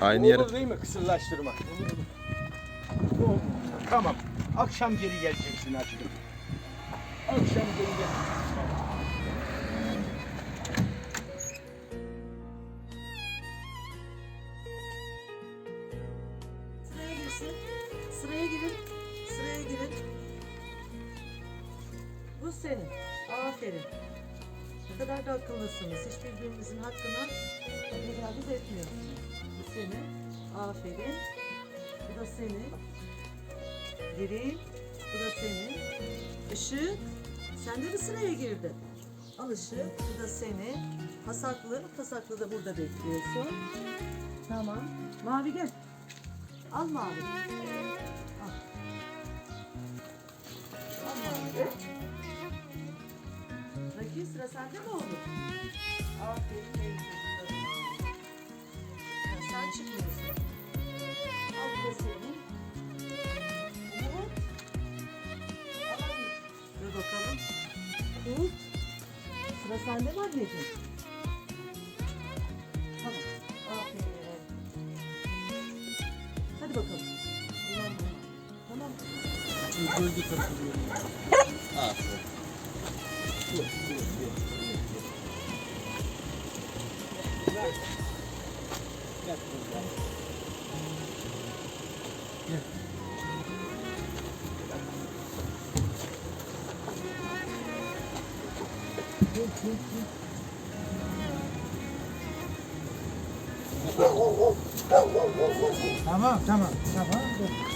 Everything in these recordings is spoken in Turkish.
Aynı yere. Olur değil mi kısırlaştırma? Olur. Tamam. Akşam geri geleceksin aşkım. Akşam geri gel. Sıraya girsin. Sıraya girin. Sıraya girin. Bu senin. Aferin. Ne kadar da akıllısınız. Hiç birbirinizin hakkına tecavüz etmiyorsunuz. Senin. Aferin. Bu da senin. Girin. Bu da senin. Işık. Sen de mi sıraya girdin? Al ışık. Bu da senin. Pasaklı. Pasaklı da burada bekliyorsun. Tamam. Mavi gel. Al mavi. Al. Al mavi. Rakip sıra sende mi oldu? Aferin benim Sıra sende mi Tamam tamam tamam.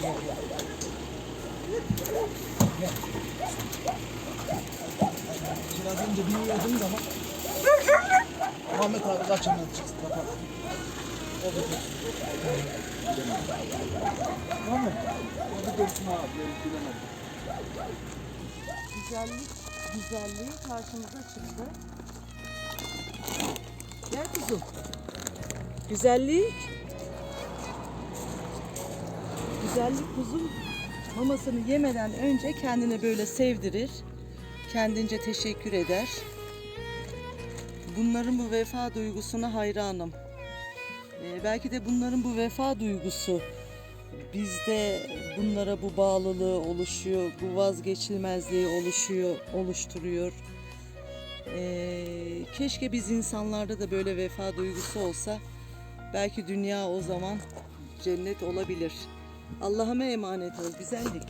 Gel gel gel. Biraz önce bilmiyordum da ama. Ahmet abi kaçından çıksın kapat. O da dursun. Ahmet. O da dursun abi. bilemedim. Güzellik, güzelliği karşımıza çıktı. Gel kuzum. Güzellik. Güzellik kuzum mamasını yemeden önce kendine böyle sevdirir. Kendince teşekkür eder. Bunların bu vefa duygusuna hayranım. Ee, belki de bunların bu vefa duygusu bizde bunlara bu bağlılığı oluşuyor, bu vazgeçilmezliği oluşuyor, oluşturuyor. Ee, keşke biz insanlarda da böyle vefa duygusu olsa, belki dünya o zaman cennet olabilir. Allah'ıma emanet ol, güzellik.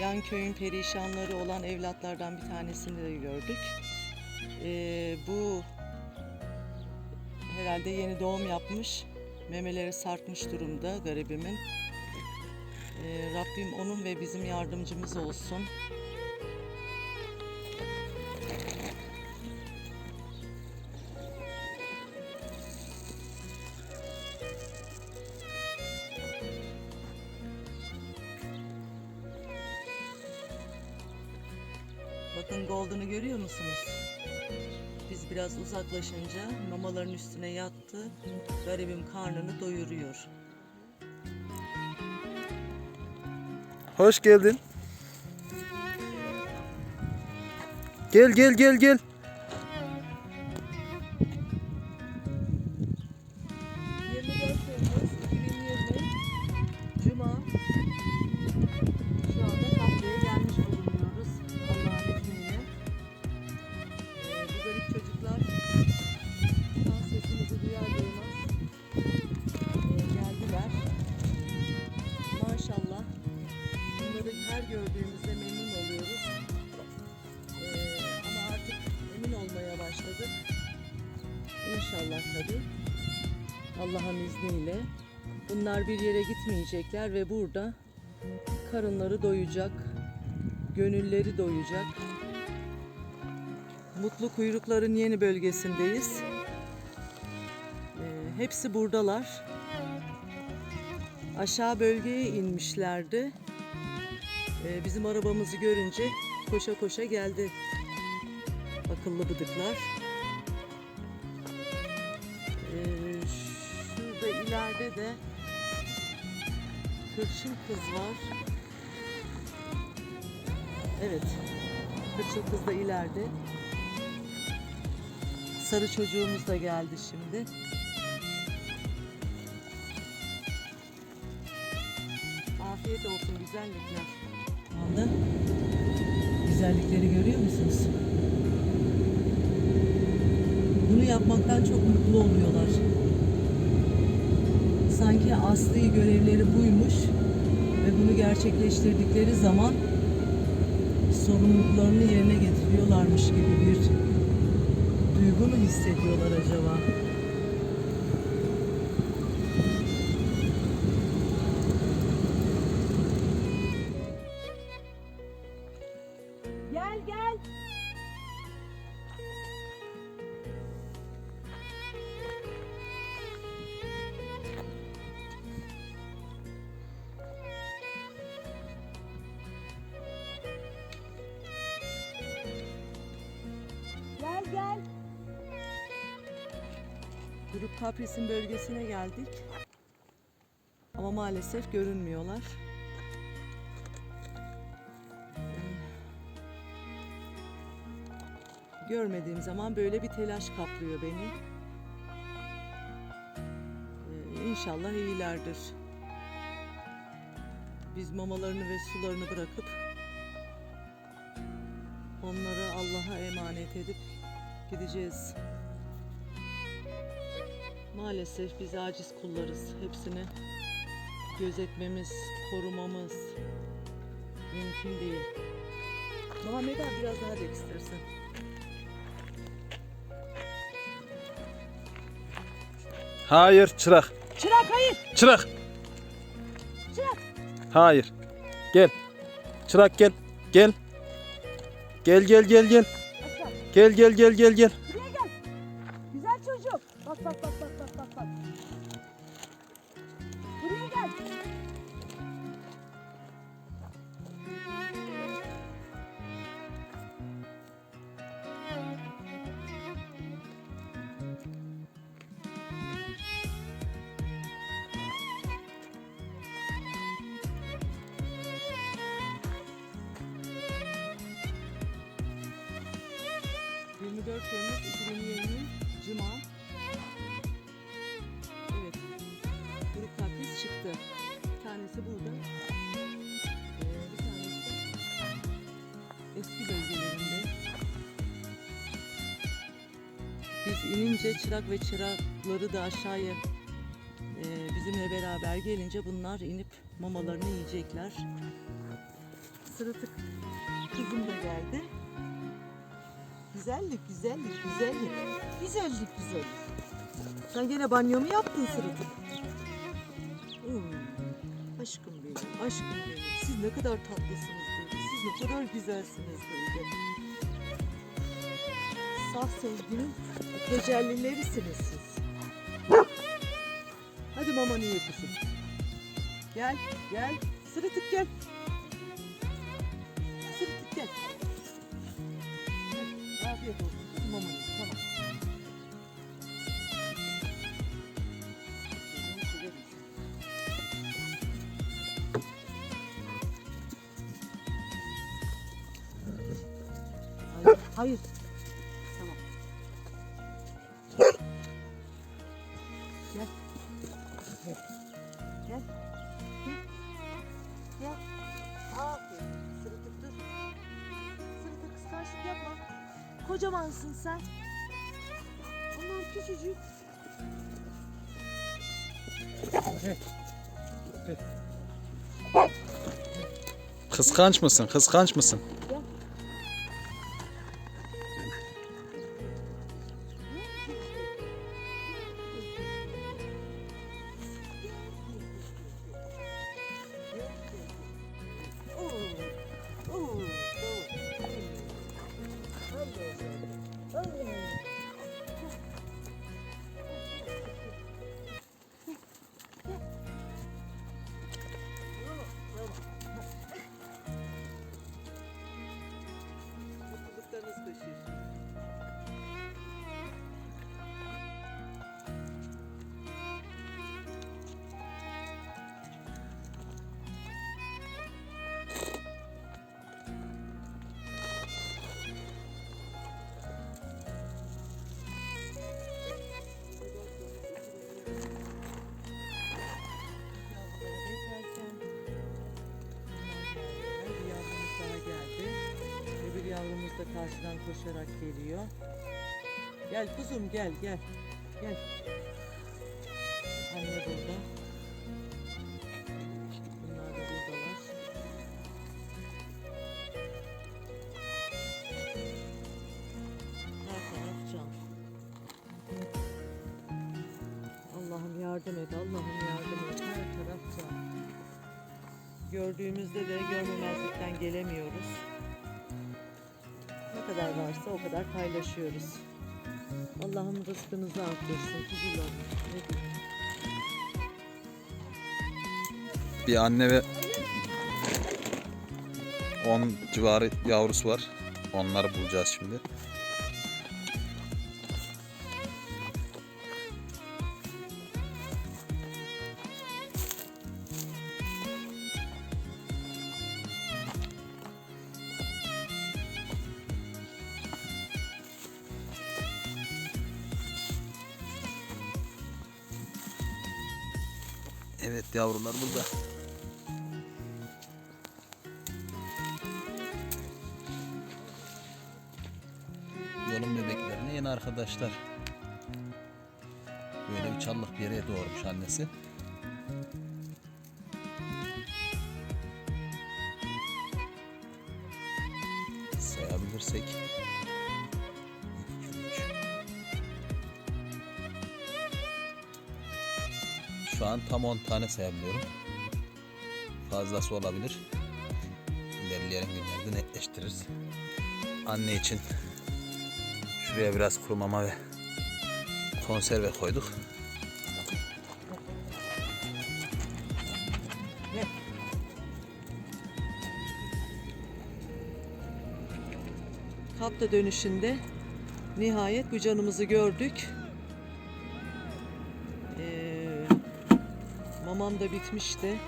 Yan köyün perişanları olan evlatlardan bir tanesini de gördük. Ee, bu herhalde yeni doğum yapmış. Memeleri sarkmış durumda garibimin. Ee, Rabbim onun ve bizim yardımcımız olsun. Biraz uzaklaşınca mamaların üstüne yattı. Garibim karnını doyuruyor. Hoş geldin. Gel gel gel gel. Bunlar bir yere gitmeyecekler ve burada karınları doyacak. gönülleri doyacak. Mutlu Kuyrukların yeni bölgesindeyiz. Ee, hepsi buradalar. Aşağı bölgeye inmişlerdi. Ee, bizim arabamızı görünce koşa koşa geldi. Akıllı bıdıklar. Ee, şurada ileride de Kırçıl kız var. Evet. Kırçıl kız da ileride. Sarı çocuğumuz da geldi şimdi. Afiyet olsun güzellikler. Anda güzellikleri görüyor musunuz? Bunu yapmaktan çok mutlu oluyorlar. Sanki asli görevleri buymuş ve bunu gerçekleştirdikleri zaman sorumluluklarını yerine getiriyorlarmış gibi bir duygu mu hissediyorlar acaba? Kapris'in bölgesine geldik. Ama maalesef görünmüyorlar. Görmediğim zaman böyle bir telaş kaplıyor beni. Ee, İnşallah iyilerdir. Biz mamalarını ve sularını bırakıp onları Allah'a emanet edip gideceğiz. Maalesef biz aciz kullarız. Hepsini gözetmemiz, korumamız mümkün değil. Muhammed abi biraz daha dek istersen. Hayır çırak. Çırak hayır. Çırak. Çırak. Hayır. Gel. Çırak gel. Gel. Gel gel gel gel. Gel gel gel gel gel. Tanesi burada. Ee, eski bölgelerinde. Biz inince çırak ve çırakları da aşağıya e, bizimle beraber gelince bunlar inip mamalarını yiyecekler. Sırıtık kızım da geldi. Güzellik, güzellik, güzellik. Güzellik, güzellik. Sen gene banyo mu yaptın sırıtık? Hmm, aşkım benim, aşkım benim. Siz ne kadar tatlısınız böyle. Siz ne kadar güzelsiniz böyle. Saf sevginin tecellilerisiniz siz. Hadi mamanı ye kızım. Gel, gel. Sırıtık gel. Hayır. Tamam. Gel. Gel. Gel. Gel. Aferin. Sırıtık dur. Sırıtık kıskançlık yapma. Kocamansın sen. Onlar küçücük. Kıskanç mısın? Kıskanç mısın? Ooh, those. Ooh. Karşıdan koşarak geliyor. Gel kuzum gel gel. Gel. Anne burada. Bunlar da buradalar. Her taraf can. Allah'ım yardım et, Allah'ım yardım et. Her taraf can. Gördüğümüzde de görmemezlikten gelemiyoruz. Varsa o kadar paylaşıyoruz. Allah'ım rızkınızı arttırsın kuzular. Bir anne ve 10 civarı yavrusu var. Onları bulacağız şimdi. Evet yavrular burada. Yolun bebeklerine yeni arkadaşlar. Böyle bir çallık bir yere doğurmuş annesi. Sayabilirsek. Şu an tam 10 tane sayabiliyorum. Fazlası olabilir. İlerleyen günlerde netleştiririz. Anne için Şuraya biraz kuru mama ve konserve koyduk. Kapta dönüşünde nihayet bu canımızı gördük. Mamam da bitmişti.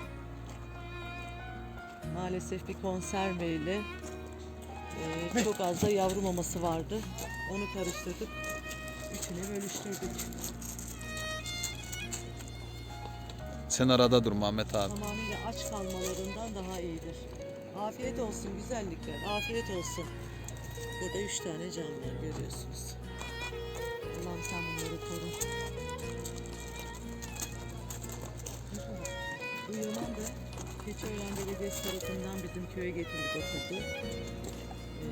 Maalesef bir konserveyle ee, çok az da yavru maması vardı. Onu karıştırdık. Üçüne bölüştürdük. Sen arada dur Mehmet abi. Tamamıyla aç kalmalarından daha iyidir. Afiyet olsun güzellikler. Afiyet olsun. Burada üç tane can var görüyorsunuz. Allah'ım sen bunları koru. Bu yılan da Keçiören Belediyesi tarafından bizim köye getirilip oturdu. Ee,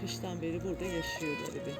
kıştan beri burada yaşıyor garibi.